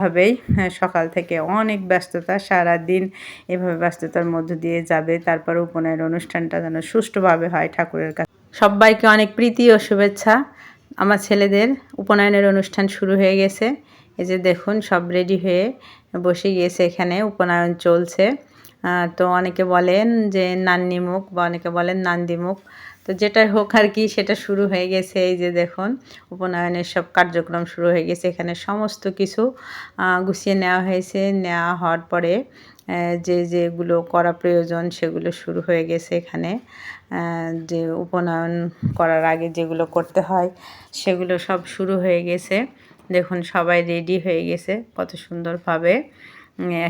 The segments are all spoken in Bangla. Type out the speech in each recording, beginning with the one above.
ভাবেই হ্যাঁ, সকাল থেকে অনেক ব্যস্ততা সারা দিন এভাবে ব্যস্ততার মধ্য দিয়ে যাবে। তারপর উপনয়ন অনুষ্ঠানটা যেন সুষ্ঠুভাবে হয় ঠাকুরের কাছে। সবাইকে অনেক প্রীতি ও শুভেচ্ছা। আমার ছেলেদের উপনয়নের অনুষ্ঠান শুরু হয়ে গেছে। এই যে দেখুন সব রেডি হয়ে বসে গিয়েছে এখানে উপনয়ন চলছে। তো অনেকে বলেন যে নান্নি মুখ বা অনেকে বলেন নান্দি মুখ। তো যেটা হোক আর কি, সেটা শুরু হয়ে গেছে। এই যে দেখুন, উপনয়নের সব কার্যক্রম শুরু হয়ে গেছে। এখানে সমস্ত কিছু গুছিয়ে নেওয়া হয়েছে। নেওয়া হওয়ার পরে যে যেগুলো করা প্রয়োজন সেগুলো শুরু হয়ে গেছে এখানে। যে উপনয়ন করার আগে যেগুলো করতে হয়, সেগুলো সব শুরু হয়ে গেছে। দেখুন, সবাই রেডি হয়ে গেছে। কত সুন্দরভাবে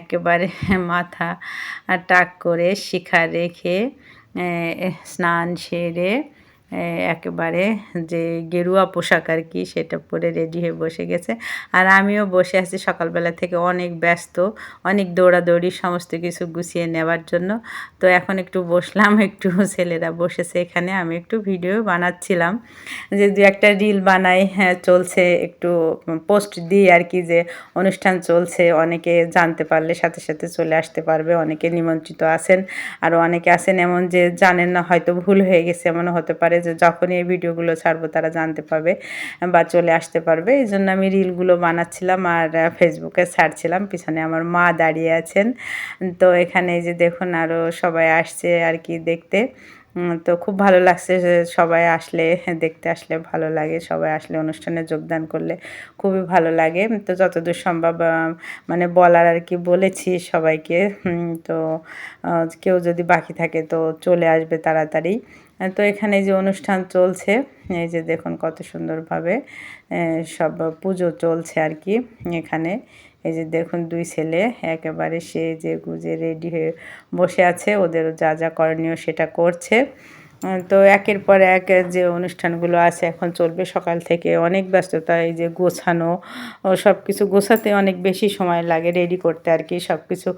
একেবারে মাথা টাক করে শিখা রেখে স্নান সেরে একেবারে যে গেরুয়া পোশাক আর কি, সেটা পরে রেডি হয়ে বসে গেছে। আর আমিও বসে আছি সকালবেলা থেকে অনেক ব্যস্ত, অনেক দৌড়াদৌড়ি, সমস্ত কিছু গুছিয়ে নেওয়ার জন্য। তো এখন একটু বসলাম, একটু ছেলেরা বসেছে এখানে, আমি একটু ভিডিও বানাচ্ছিলাম। যে দু একটা রিল বানাই হ্যাঁ চলছে একটু পোস্ট দিই আর কি যে অনুষ্ঠান চলছে, অনেকে জানতে পারলে সাথে সাথে চলে আসতে পারবে, অনেকে নিমন্ত্রিত আছেন। আরও অনেকে আছেন এমন যে জানেন না, হয়তো ভুল হয়ে গেছে, এমনও হতে পারে যে যখনই এই ভিডিওগুলো ছাড়বো তারা জানতে পারবে বা চলে আসতে পারবে। এই জন্য আমি রিলগুলো বানাচ্ছিলাম আর ফেসবুকে ছাড়ছিলাম। পিছনে আমার মা দাঁড়িয়ে আছেন। তো এখানে যে দেখুন আরও সবাই আসছে আর কি দেখতে। তো খুব ভালো লাগছে সবাই আসলে, দেখতে আসলে ভালো লাগে। সবাই আসলে অনুষ্ঠানে যোগদান করলে খুবই ভালো লাগে। তো যতদূর সম্ভব মানে বলার আর কি বলেছি সবাইকে। তো কেউ যদি বাকি থাকে তো চলে আসবে তাড়াতাড়ি। তো এখানে যে অনুষ্ঠান চলছে, এই যে দেখুন কত সুন্দরভাবে সব পুজো চলছে আর কি এখানে। এই যে দেখুন দুই ছেলে একেবারে সে যে গুজে রেডি হয়ে বসে আছে, ওদেরও যা যা করণীয় সেটা করছে। তো একের পর এক যে অনুষ্ঠানগুলো আছে, এখন চলবে সকাল থেকে অনেক ব্যস্ততা, এই যে গোছানো সব কিছু গোছাতে অনেক বেশি সময় লাগে রেডি করতে আর কি সব কিছু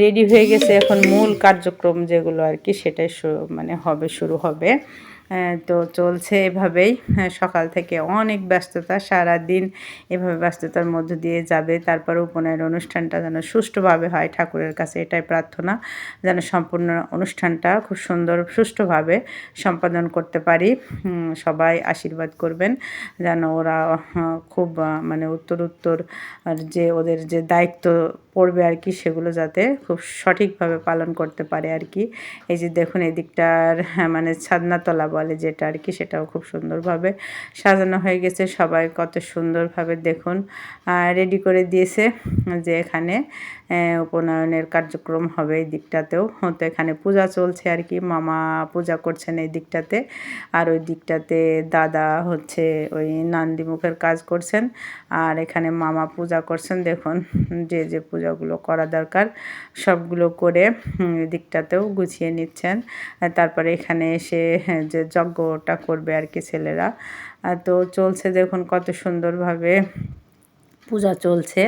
রেডি হয়ে গেছে। এখন মূল কার্যক্রম যেগুলো আর কি, সেটাই মানে হবে, শুরু হবে। তো চলছে এভাবেই। সকাল থেকে অনেক ব্যস্ততা সারা দিন এভাবে ব্যস্ততার মধ্য দিয়ে যাবে। তারপর উপনয়ন অনুষ্ঠানটা যেন সুষ্ঠুভাবে হয় ঠাকুরের কাছে এটাই প্রার্থনা। যেন সম্পূর্ণ অনুষ্ঠানটা খুব সুন্দর সুষ্ঠুভাবে সম্পাদন করতে পারি। সবাই আশীর্বাদ করবেন। যেন ওরা খুব মানে উত্তর উত্তর যে ওদের যে দায়িত্ব পড়বে আর কি সেগুলো যাতে খুব সঠিকভাবে পালন করতে পারে আর কি। এই যে দেখুন এদিকটার হ্যাঁ, মানে ছাদনাতলা বলে যেটা আর কি সেটাও খুব সুন্দরভাবে সাজানো হয়ে গেছে। সবাই কত সুন্দরভাবে দেখুন রেডি করে দিয়েছে যে এখানে উপনয়নের কার্যক্রম হবে এই দিকটাতেও। তো এখানে পূজা চলছে আর কি মামা পূজা করছেন এই দিকটাতে। আর ওই দিকটাতে দাদা হচ্ছে ওই নান্দিমুখের কাজ করছেন। আর এখানে মামা পূজা করছেন দেখুন যে যে পূজাগুলো করা দরকার সবগুলো করে দিকটাতেও গুছিয়ে নিচ্ছেন। তারপরে এখানে এসে হ্যাঁ, যে যজ্ঞটা করবে আর কি ছেলেরা। তো চলছে দেখুন কত সুন্দরভাবে পূজা চলছে।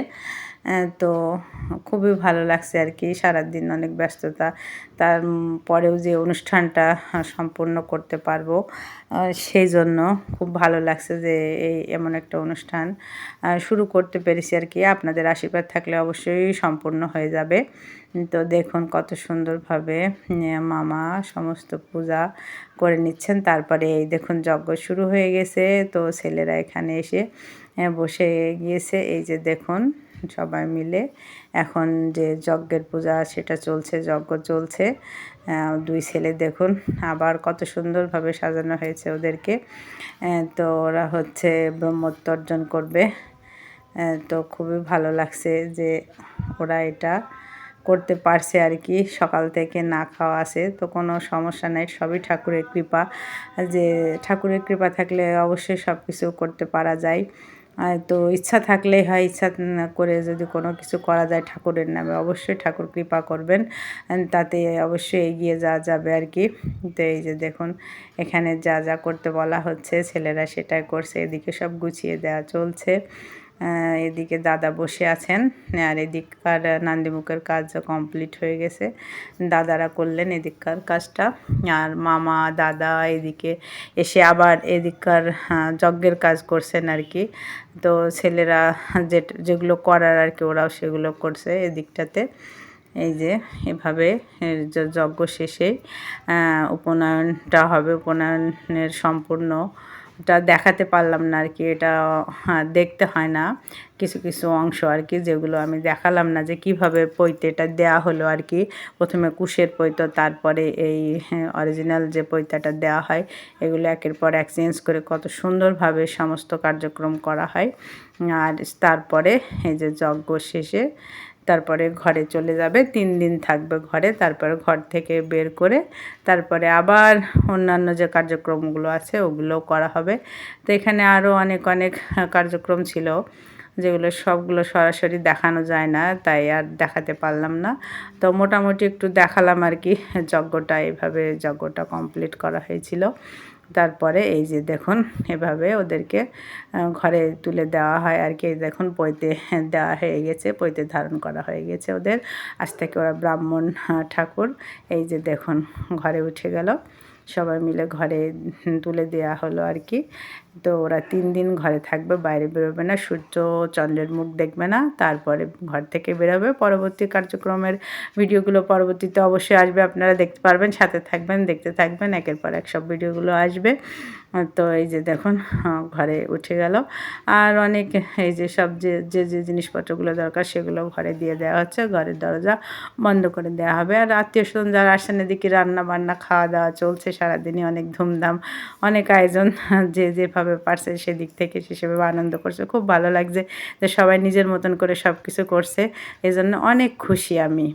তো খুবই ভালো লাগছে আর কি। সারাদিন অনেক ব্যস্ততা, তার পরেও যে অনুষ্ঠানটা সম্পূর্ণ করতে পারব সেই জন্য খুব ভালো লাগছে যে এই এমন একটা অনুষ্ঠান শুরু করতে পেরেছি আর কি। আপনাদের আশীর্বাদ থাকলে অবশ্যই সম্পূর্ণ হয়ে যাবে। তো দেখুন কত সুন্দরভাবে মামা সমস্ত পূজা করে নিচ্ছেন। তারপরে এই দেখুন যজ্ঞ শুরু হয়ে গেছে, তো ছেলেরা এখানে এসে বসে গিয়েছে। এই যে দেখুন সবাই মিলে। এখন যে যজ্ঞের পূজা, সেটা চলছে, যজ্ঞ চলছে। দুই ছেলে দেখুন, আবার কত সুন্দরভাবে সাজানো হয়েছে ওদেরকে। তো ওরা হচ্ছে ব্রহ্মত্ব অর্জন করবে। তো খুবই ভালো লাগছে যে ওরা এটা করতে পারছে আর কি। সকাল থেকে না খাওয়া আছে, তো কোনো সমস্যা নেই, সবই ঠাকুরের কৃপা। যে ঠাকুরের কৃপা থাকলে অবশ্যই সব কিছু করতে পারা যায়। তো ইচ্ছা থাকলেই হয়, ইচ্ছা করে যদি কোনো কিছু করা যায় ঠাকুরের নামে, অবশ্যই ঠাকুর কৃপা করবেন। তাতে অবশ্যই এগিয়ে যাওয়া যাবে আর কি। তো এই যে দেখুন, এখানে যা যা করতে বলা হচ্ছে, ছেলেরা সেটাই করছে, এদিকে সব গুছিয়ে দেওয়া চলছে। এদিকে দাদা বসে আছেন, আর এদিককার নান্দিমুখের কাজ কমপ্লিট হয়ে গেছে। দাদারা করলেন এদিককার কাজটা, আর মামা, দাদা এদিকে এসে আবার এদিককার যজ্ঞের কাজ করছেন আর কি। তো ছেলেরা যে যেগুলো করার আর কি, ওরাও সেগুলো করছে এদিকটাতে। এই যে এভাবে যজ্ঞ শেষে উপনয়নটা হবে, উপনয়নের সম্পূর্ণ এটা দেখাতে পারলাম না আর কি এটা হ্যাঁ, দেখতে হয় না। কিছু কিছু অংশ আর কি যেগুলো আমি দেখালাম না যে কীভাবে পৈতেটা দেয়া হলো আর কি। প্রথমে কুশের পৈত তারপরে এই অরিজিনাল যে পৈতাটা দেওয়া হয় এগুলো একের পর এক চেঞ্জ করে কত সুন্দরভাবে সমস্ত কার্যক্রম করা হয়। আর তারপরে এই যে যজ্ঞ শেষে তারপরে ঘরে চলে যাবে, তিন দিন থাকবে ঘরে, তারপরে ঘর থেকে বের করে তারপরে আবার অন্যান্য যে কার্যক্রমগুলো আছে ওগুলোও করা হবে। তো এখানে আরও অনেক অনেক কার্যক্রম ছিল যেগুলো সবগুলো সরাসরি দেখানো যায় না, তাই আর দেখাতে পারলাম না। তো মোটামুটি একটু দেখালাম আর কি, যজ্ঞটা এইভাবে যজ্ঞটা কমপ্লিট করা হয়েছিল। তারপরে এই যে দেখুন, এভাবে ওদেরকে ঘরে তুলে দেওয়া হয় আর কি। দেখুন পৈতে দেওয়া হয়ে গেছে, পৈতে ধারণ করা হয়ে গেছে ওদের। আজ থেকে ওরা ব্রাহ্মণ ঠাকুর। এই যে দেখুন, ঘরে উঠে গেল। সবাই মিলে ঘরে তুলে দেওয়া হলো আর কি। তো ওরা তিন দিন ঘরে থাকবে, বাইরে বেরোবে না, সূর্য, চন্দ্রের মুখ দেখবে না, তারপরে ঘর থেকে বেরোবে। পরবর্তী কার্যক্রমের ভিডিওগুলো পরবর্তীতে অবশ্যই আসবে, আপনারা দেখতে পারবেন, সাথে থাকবেন, দেখতে থাকবেন, একের পর এক সব ভিডিওগুলো আসবে। তো এই যে দেখুন ঘরে উঠে গেল। আর অনেক, এই যে সব যে যে যে জিনিসপত্রগুলো দরকার, সেগুলো ঘরে দিয়ে দেওয়া হচ্ছে, ঘরের দরজা বন্ধ করে দেওয়া হবে। আর আত্মীয় স্বজন যারা আসেন এদিকে রান্না বান্না খাওয়া দাওয়া চলছে, সারাদিনই অনেক ধুমধাম, অনেক আয়োজন, যে, যেভাবে পারছে সেদিক থেকে সেভাবে আনন্দ করছে। খুব ভালো লাগছে যে সবাই নিজের মতন করে সব কিছু করছে। এই জন্য অনেক খুশি আমি।